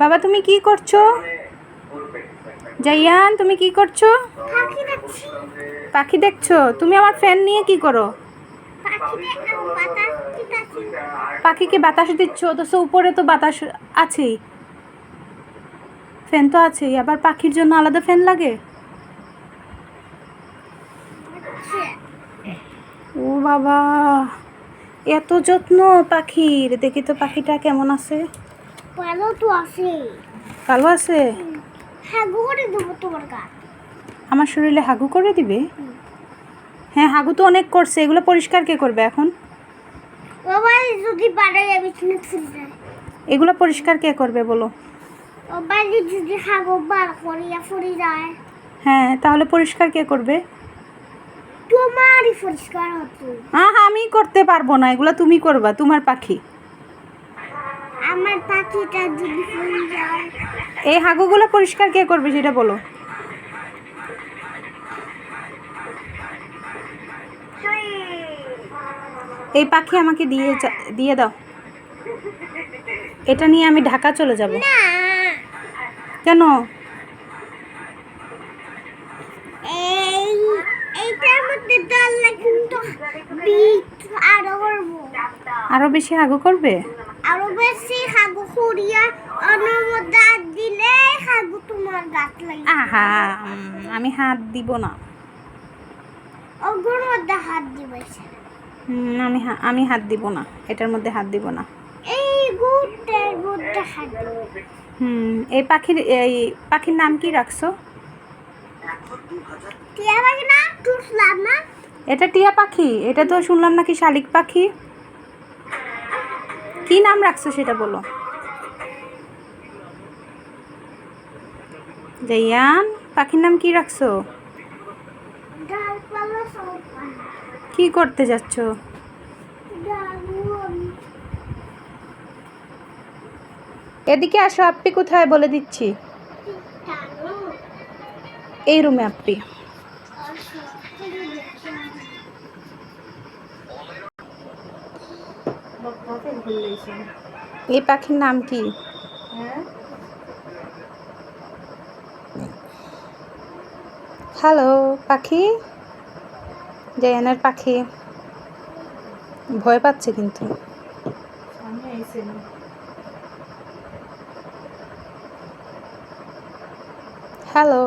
বাবা তুমি কি করছ? জাইয়ান তুমি কি করছ? পাখি দেখছি। তুমি আমার ফ্যান নিয়ে কি করো? পাখিকে বাতাস দিচ্ছ অথচ উপরে তো বাতাস আছেই। ফ্যান তো আছেই আবার পাখির জন্য আলাদা ফ্যান লাগে? ও বাবা এত যত্ন পাখির। দেখি তো পাখিটা কেমন আছে। ভালো তো আছে। ভালো আছে? হ্যাঁ করে দেবো তোমার গাছ আমার শরীরে হাগু করে দিবে? হ্যাঁ হাগু তো অনেক করছে এগুলো পরিষ্কার কে করবে এখন? বাবা যদি যাবে তুমি এগুলো পরিষ্কার কে করবে বলো? বাবা যদি হাগো বার করিয়া ফুরি যায়। হ্যাঁ তাহলে পরিষ্কার কে করবে? তোমারই পরিষ্কার হতো। আহ আমি করতে পারব না এগুলো তুমি করবা তোমার পাখি। আমার পাখিটা যদি যায়। এই হাগুগুলো পরিষ্কার কে করবে সেটা বলো। এই পাখি আমাকে দিয়ে দিয়ে দাও। এটা নিয়ে আমি ঢাকা চলে যাব। কেন? আরও করব। আরও বেশি হাগু করবে? আরও বেশি দিলে হাগু তোমার গাছ লাগে। আহা আমি হাত দিব না। ওগুলোর মধ্যে হাত দিবে আমি হাত দিব না এটার মধ্যে হাত দিব না। এই গুড়টার মধ্যে হাত হুম এই পাখির এই পাখির নাম কি রাখছো? টিয়া পাখি না টুসলাম না। এটা টিয়া পাখি এটা তো শুনলাম নাকি শালিক পাখি। কি নাম রাখছো সেটা বলো। জাইয়ান পাখির নাম কি রাখছো? কি করতে যাচ্ছ? এদিকে আসো, আপ্পি কোথায় বলে দিচ্ছি। এই রুমে, আপ্পি। এই পাখির নাম কি? হ্যালো পাখি? জায়ানের পাখি। ভয় পাচ্ছে কিন্তু। হ্যালো